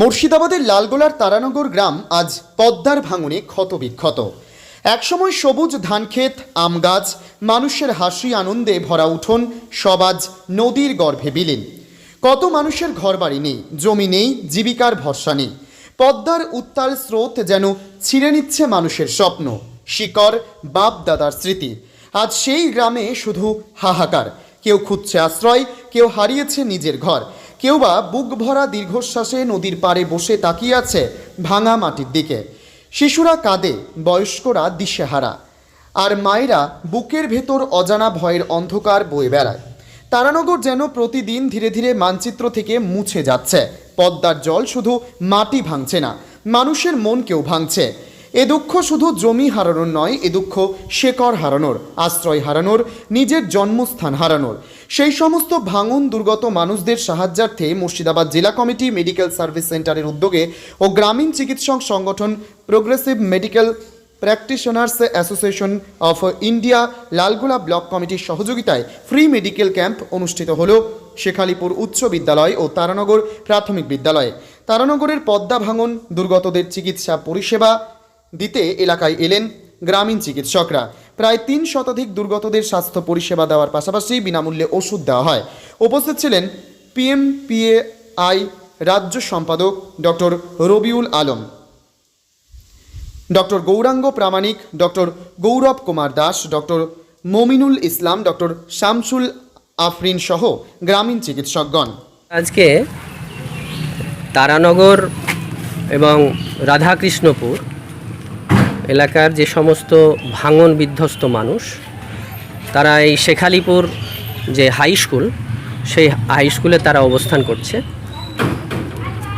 মুর্শিদাবাদের লালগোলার তারানগর গ্রাম আজ পদ্মার ভাঙনে ক্ষতবিক্ষত। একসময় সবুজ ধানক্ষেত আম গাছ, মানুষের হাসি, আনন্দে ভরা উঠোন, সব আজ নদীর গর্ভে বিলীন। কত মানুষের ঘরবাড়ি নেই, জমি নেই, জীবিকার ভরসা নেই। পদ্মার উত্তাল স্রোত যেন ছিঁড়ে নিচ্ছে মানুষের স্বপ্ন, শিকড়, বাপ দাদার স্মৃতি। আজ সেই গ্রামে শুধু হাহাকার, কেউ খুঁজছে আশ্রয়, কেউ হারিয়েছে নিজের ঘর। কেউ বা বুক ভরা দীর্ঘশ্বাসে নদীর পাড়ে বসে তাকিয়ে আছে ভাঙা মাটির দিকে। শিশুরা কাঁদে, বয়স্করা দিশেহারা। আর মায়েরা বুকের ভেতর অজানা ভয়ের অন্ধকার বয়ে বেড়ায়। তারানগর যেন প্রতিদিন ধীরে ধীরে মানচিত্র থেকে মুছে যাচ্ছে। পদ্মার জল শুধু মাটি ভাঙছে না, মানুষের মনকেও ভাঙছে। এ দুঃখ শুধু জমি হারানোর নয়, এ দুঃখ শেকর হারানোর, আশ্রয় হারানোর, নিজের জন্মস্থান হারানোর। সেই সমস্ত ভাঙন দুর্গত মানুষদের সাহায্যার্থে মুর্শিদাবাদ জেলা কমিটি মেডিকেল সার্ভিস সেন্টারের উদ্যোগে ও গ্রামীণ চিকিৎসক সংগঠন progressive medical practitioners association of India Lalgola block কমিটির সহযোগিতায় ফ্রি মেডিকেল ক্যাম্প অনুষ্ঠিত হল শেখালিপুর উচ্চ বিদ্যালয় ও তারানগর প্রাথমিক বিদ্যালয়ে। তারানগরের পদ্মা ভাঙন, দুর্গতদের চিকিৎসা পরিষেবা দিতে এলাকায় এলেন গ্রামীণ চিকিৎসকরা। প্রায় তিন শতাধিক দুর্গতদের স্বাস্থ্য পরিষেবা দেওয়ার পাশাপাশি বিনামূল্যে ওষুধ দেওয়া হয়। উপস্থিত ছিলেন পিএমপিএআই রাজ্য সম্পাদক doctor Rabiul Alam. Doctor Gouranga Pramanik, doctor Gourab Kumar Das, doctor Mominul Islam, doctor Shamsul Afrin সহ গ্রামীণ চিকিৎসকগণ। আজকে তারানগর এবং রাধাকৃষ্ণপুর এলাকার যে সমস্ত ভাঙন বিধ্বস্ত মানুষ, তারা এই শেখালিপুর যে হাই স্কুল, সেই হাই স্কুলে তারা অবস্থান করছে।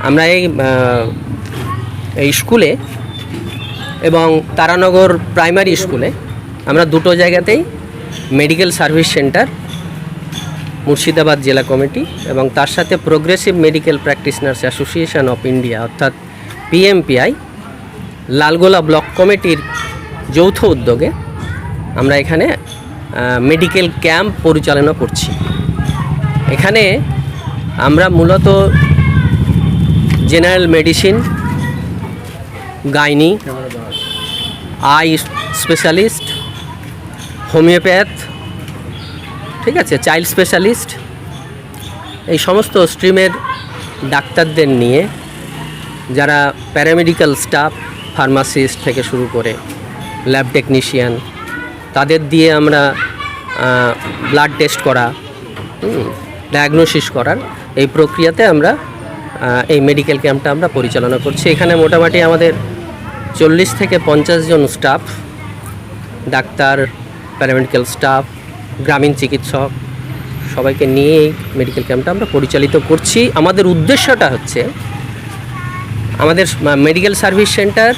আমরা এই এই স্কুলে এবং তারানগর প্রাইমারি স্কুলে আমরা দুটো জায়গাতেই মেডিকেল সার্ভিস সেন্টার, মুর্শিদাবাদ জেলা কমিটি এবং তার সাথে progressive medical practitioners association of India অর্থাৎ পিএমপিআই লালগোলা ব্লক কমিটির যৌথ উদ্যোগে আমরা এখানে মেডিকেল ক্যাম্প পরিচালনা করছি। এখানে আমরা মূলত general medicine, gynae, eye specialist, homeopath, ঠিক আছে, চাইল্ড স্পেশালিস্ট, এই সমস্ত স্ট্রিমের ডাক্তারদের নিয়ে যারা প্যারামেডিক্যাল স্টাফ ফার্মাসিস্ট থেকে শুরু করে ল্যাব টেকনিশিয়ান তাদের দিয়ে আমরা ব্লাড টেস্ট করা ডায়াগনোসিস করার এই প্রক্রিয়াতে আমরা এই মেডিকেল ক্যাম্পটা আমরা পরিচালনা করছি। এখানে মোটামুটি আমাদের চল্লিশ থেকে পঞ্চাশ জন স্টাফ ডাক্তার প্যারামেডিক্যাল স্টাফ গ্রামীণ চিকিৎসক, সবাইকে নিয়ে এই মেডিকেল ক্যাম্পটা আমরা পরিচালিত করছি। আমাদের উদ্দেশ্যটা হচ্ছে আমাদের মেডিকেল সার্ভিস সেন্টার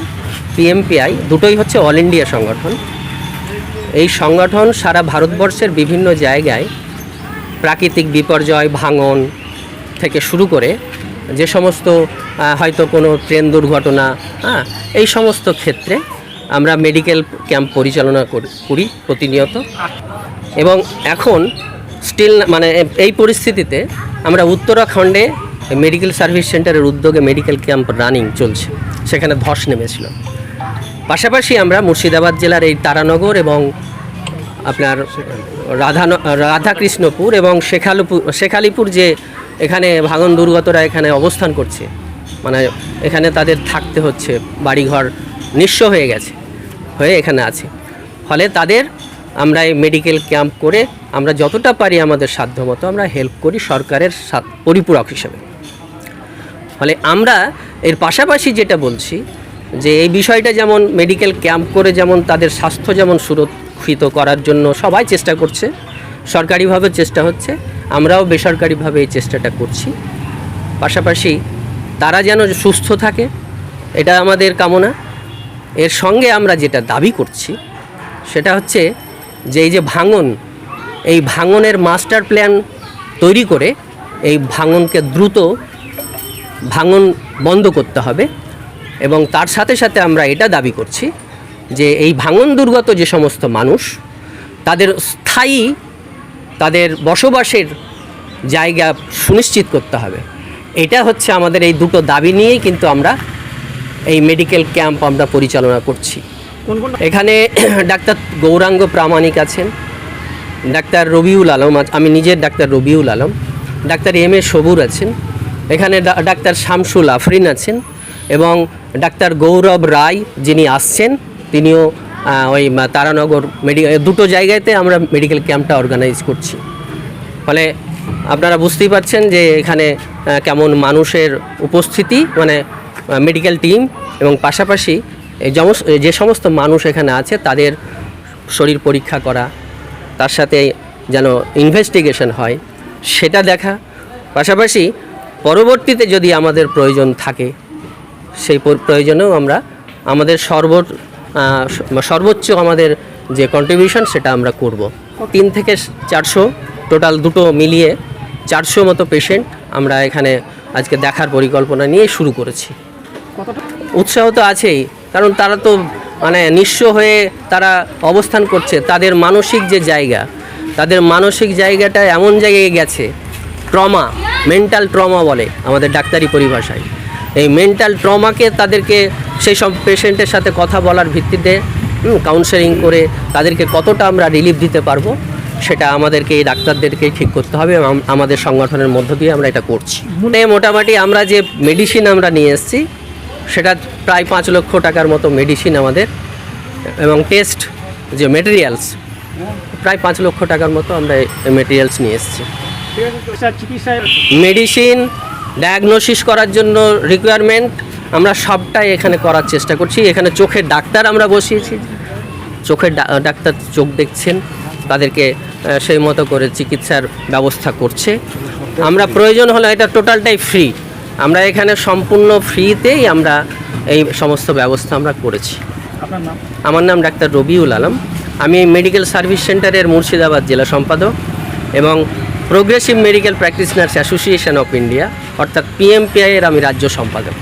পিএমপিআই দুটোই হচ্ছে অল ইন্ডিয়া সংগঠন। এই সংগঠন সারা ভারতবর্ষের বিভিন্ন জায়গায় প্রাকৃতিক বিপর্যয়, ভাঙন থেকে শুরু করে যে সমস্ত হয়তো কোনো ট্রেন দুর্ঘটনা হ্যাঁ এই সমস্ত ক্ষেত্রে আমরা মেডিকেল ক্যাম্প পরিচালনা করি- প্রতিনিয়ত। এবং এখন স্টিল মানে এই পরিস্থিতিতে আমরা উত্তরাখণ্ডে মেডিকেল সার্ভিস সেন্টারের উদ্যোগে মেডিকেল ক্যাম্প রানিং চলছে। সেখানে ধস নেমেছিল। পাশাপাশি আমরা মুর্শিদাবাদ জেলার এই তারানগর এবং আপনার রাধা রাধাকৃষ্ণপুর এবং শেখালিপুর শেখালিপুর যে এখানে ভাঙন দুর্গতরা এখানে অবস্থান করছে মানে এখানে তাদের থাকতে হচ্ছে, বাড়িঘর নিঃস্ব হয়ে গেছে, হয়ে এখানে আছে। ফলে তাদের আমরা এই মেডিকেল ক্যাম্প করে আমরা যতটা পারি আমাদের সাধ্যমতো আমরা হেল্প করি সরকারের পরিপূরক হিসেবে। ফলে আমরা এর পাশাপাশি যেটা বলছি, যে এই বিষয়টা যেমন মেডিকেল ক্যাম্প করে যেমন তাদের স্বাস্থ্য যেমন সুরক্ষিত করার জন্য সবাই চেষ্টা করছে, সরকারিভাবে চেষ্টা হচ্ছে, আমরাও বেসরকারিভাবে এই চেষ্টাটা করছি। পাশাপাশি তারা যেন সুস্থ থাকে, এটা আমাদের কামনা। এর সঙ্গে আমরা যেটা দাবি করছি, সেটা হচ্ছে যে এই যে ভাঙন, এই ভাঙনের মাস্টার প্ল্যান তৈরি করে এই ভাঙনকে দ্রুত ভাঙন বন্ধ করতে হবে এবং তার সাথে সাথে আমরা এটা দাবি করছি যে এই ভাঙন দুর্গত যে সমস্ত মানুষ তাদের স্থায়ী তাদের বসবাসের জায়গা সুনিশ্চিত করতে হবে। এটা হচ্ছে আমাদের এই দুটো দাবি নিয়েই কিন্তু আমরা এই মেডিকেল ক্যাম্প আমরা পরিচালনা করছি। এখানে ডাক্তার গৌরাঙ্গ প্রামাণিক আছেন ডাক্তার রবিউল আলম আমি নিজের doctor Rabiul Alam doctor M A Sabur আছেন এখানে ডাক্তার শামসুল আফরিন আছেন এবং ডাক্তার গৌরব রায় যিনি আসছেন, তিনিও ওই তারানগর মেডিকেল দুটো জায়গাতে আমরা মেডিকেল ক্যাম্পটা অর্গানাইজ করছি। ফলে আপনারা বুঝতেই পারছেন যে এখানে কেমন মানুষের উপস্থিতি মানে মেডিকেল টিম এবং পাশাপাশি যে সমস্ত মানুষ এখানে আছে, তাদের শরীর পরীক্ষা করা, তার সাথে যেন ইনভেস্টিগেশন হয়, সেটা দেখা। পাশাপাশি পরবর্তীতে যদি আমাদের প্রয়োজন থাকে, সেই প্রয়োজনেও আমরা আমাদের সর্ব সর্বোচ্চ আমাদের যে কন্ট্রিবিউশন সেটা আমরা করব। তিন থেকে চারশো টোটাল দুটো মিলিয়ে চারশো মতো পেশেন্ট আমরা এখানে আজকে দেখার পরিকল্পনা নিয়ে শুরু করেছি। উৎসাহ তো আছেই, কারণ তারা তো মানে নিঃস্ব হয়ে তারা অবস্থান করছে। তাদের মানসিক যে জায়গা, তাদের মানসিক জায়গাটা এমন জায়গায় গেছে, ট্রমা মেন্টাল ট্রমা বলে আমাদের ডাক্তারি পরিভাষায়। এই মেন্টাল ট্রমাকে তাদেরকে সেই সব পেশেন্টের সাথে কথা বলার ভিত্তিতে কাউন্সেলিং করে তাদেরকে কতটা আমরা রিলিফ দিতে পারব সেটা আমাদেরকে এই ডাক্তারদেরকে ঠিক করতে হবে এবং আমাদের সংগঠনের মধ্য দিয়ে আমরা এটা করছি। মানে মোটামুটি আমরা যে মেডিসিন আমরা নিয়ে এসেছি সেটা প্রায় পাঁচ লক্ষ টাকার মতো মেডিসিন আমাদের এবং টেস্ট যে মেটেরিয়ালস প্রায় পাঁচ লক্ষ টাকার মতো আমরা মেটেরিয়ালস নিয়ে এসেছি। মেডিসিন ডায়াগনোসিস করার জন্য রিকোয়ারমেন্ট আমরা সবটাই এখানে করার চেষ্টা করছি। এখানে চোখের ডাক্তার আমরা বসিয়েছি। চোখের ডাক্তার চোখ দেখছেন তাদেরকে সেই মতো করে চিকিৎসার ব্যবস্থা করছে। আমরা প্রয়োজন হলে এটা টোটালটাই ফ্রি আমরা এখানে সম্পূর্ণ ফ্রিতেই আমরা এই সমস্ত ব্যবস্থা আমরা করেছি। আমার নাম ডাক্তার রবিউল আলম। আমি মেডিকেল সার্ভিস সেন্টারের মুর্শিদাবাদ জেলা সম্পাদক এবং progressive medical practitioners association of India অর্থাৎ পিএমপিআই এর আমি রাজ্য সম্পাদক।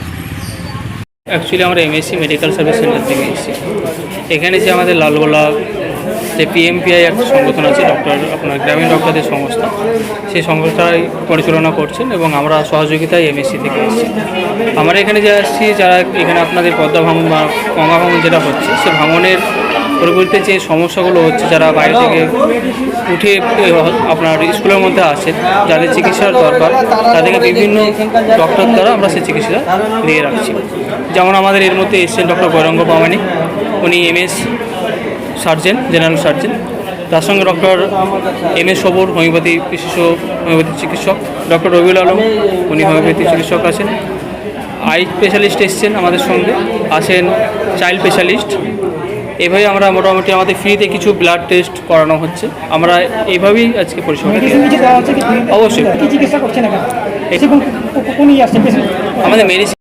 অ্যাকচুয়ালি আমরা এমএসসি মেডিকেল সার্ভিস সেন্টার থেকে এসেছি। এখানে যে আমাদের লালগোলা যে পিএমপিআই একটা সংগঠন আছে ডক্টর আপনার গ্রামীণ ডক্টরদের সংস্থা, সেই সংস্থায় পরিচালনা করছেন এবং আমরা সহযোগিতায় এমএসসি থেকে এসেছি। আমরা এখানে যে আসছি, যারা এখানে আপনাদের পদ্মা ভাঙন বা গঙ্গা ভাঙন যেটা হচ্ছে, সে ভাঙনের পরিবর্তে যে সমস্যাগুলো হচ্ছে যারা বাইরে থেকে উঠে আপনার স্কুলের মধ্যে আসে, যাদের চিকিৎসার দরকার, তাদেরকে বিভিন্ন ডক্টর দ্বারা আমরা সেই চিকিৎসা দিয়ে রাখছি। যেমন আমাদের এর মধ্যে এসছেন ডক্টর গৌরঙ্গ পামানিক উনি এমএস সার্জেন, জেনারেল সার্জেন। তার সঙ্গে doctor M S Sabur, homeopathy বিশেষ হোমিওপ্যাথি চিকিৎসক। ডক্টর রবিউল আলম, উনি হোমিওপ্যাথি চিকিৎসক আছেন। আই স্পেশালিস্ট এসছেন আমাদের সঙ্গে আছেন চাইল্ড স্পেশালিস্ট। এভাবে আমরা মোটামুটি আমাদের ফ্রিতে কিছু ব্লাড টেস্ট করানো হচ্ছে আমরা এইভাবেই আজকে পরিষেবা অবশ্যই। ইয়ে? আমাদের মেডিসিন